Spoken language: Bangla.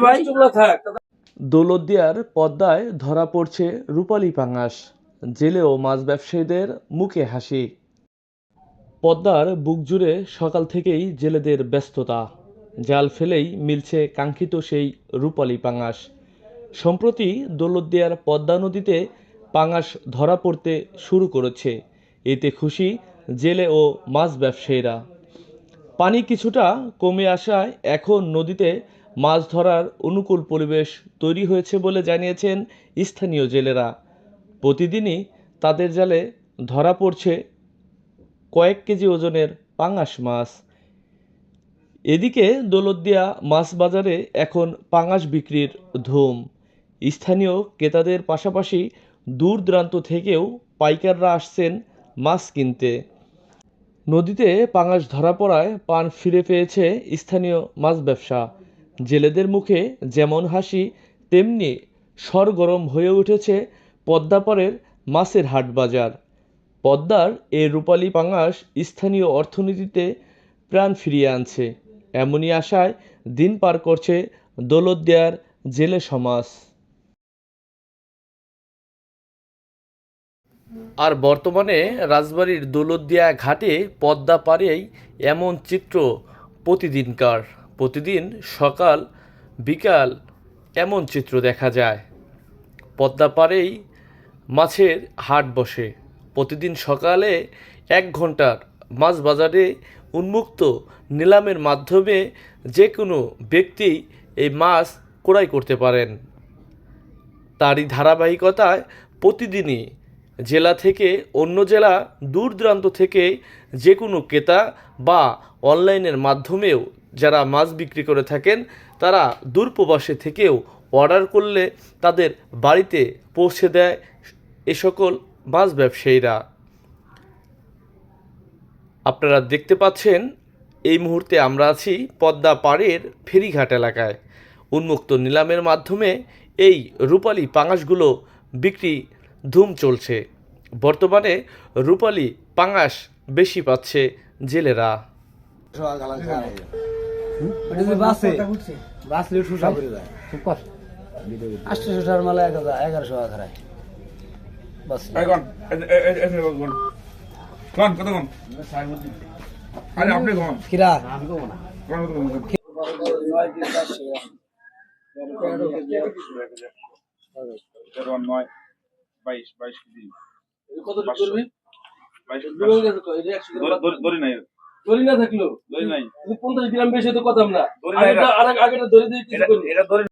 ভাই? দৌলতদিয়ার পদ্মায় ধরা পড়ছে রূপালী পাঙাশ। জেলে ও মাছ ব্যবসায়ীদের মুখে হাসি। পদ্মার বুক জুড়ে সকাল থেকেই জেলেদের ব্যস্ততা। জাল ফেলেই মিলছে কাঙ্ক্ষিত সেই রূপালী পাঙাশ। সম্প্রতি দৌলতদিয়ার পদ্মা নদীতে পাঙাশ ধরা পড়তে শুরু করেছে। এতে খুশি জেলে ও মাছ ব্যবসায়ীরা। পানি কিছুটা কমে আসায় এখন নদীতে মাছ ধরার অনুকূল পরিবেশ তৈরি হয়েছে বলে জানিয়েছেন স্থানীয় জেলেরা। প্রতিদিনই তাদের জালে ধরা পড়ছে কয়েক কেজি ওজনের পাঙাশ মাছ। এদিকে দৌলতদিয়া মাছ বাজারে এখন পাঙাশ বিক্রির ধুম। স্থানীয় ক্রেতাদের পাশাপাশি দূর দূরান্ত থেকেও পাইকাররা আসছেন মাছ কিনতে। নদীতে পাঙাশ ধরা পড়ায় পান ফিরে পেয়েছে স্থানীয় মাছ ব্যবসা। জেলেদের মুখে যেমন হাসি, তেমনি সরগরম হয়ে উঠেছে পদ্মাপাড়ের মাছের হাট বাজার। পদ্মার এই রূপালী পাঙাশ স্থানীয় অর্থনীতিতে প্রাণ ফিরিয়ে আনছে। এমনই আশায় দিন পার করছে দৌলতদিয়ার জেলে সমাজ। আর বর্তমানে রাজবাড়ির দৌলতদিয়া ঘাটে পদ্মা পাড়েই এমন চিত্র প্রতিদিনকার। প্রতিদিন সকাল, বিকাল এমন চিত্র দেখা যায়। পদ্মা পাড়েই মাছের হাট বসে। প্রতিদিন সকালে এক ঘণ্টার মাছ বাজারে উন্মুক্ত নিলামের মাধ্যমে যে কোনো ব্যক্তি এই মাছ ক্রয় করতে পারেন। তারই ধারাবাহিকতায় প্রতিদিনই জেলা থেকে অন্য জেলা দূর দূরান্ত থেকে যে কোনো ক্রেতা বা অনলাইনের মাধ্যমেও যারা মাছ বিক্রি করে থাকেন, তারা দূরপ্রবাসে থেকেও অর্ডার করলে তাদের বাড়িতে পৌঁছে দেয় এ সকল মাছ ব্যবসায়ীরা। আপনারা দেখতে পাচ্ছেন, এই মুহূর্তে আমরা আছি পদ্মা পাড়ের ফেরিঘাট এলাকায়। উন্মুক্ত নিলামের মাধ্যমে এই রূপালী পাঙাশগুলো বিক্রি ধুম চলছে বর্তমানে রূপালী পাঙাশ বেশি পাচ্ছে জেলেরা নয় বাইশ বাইশ কেজি। বাইশ দড়ি নাই। দড়ি না থাকল? দড়ি নাই। পঞ্চাশ গ্রাম বেশি তো কথা না দড়ি নাই আগে আগে ধরে দিয়ে এটা দড়ি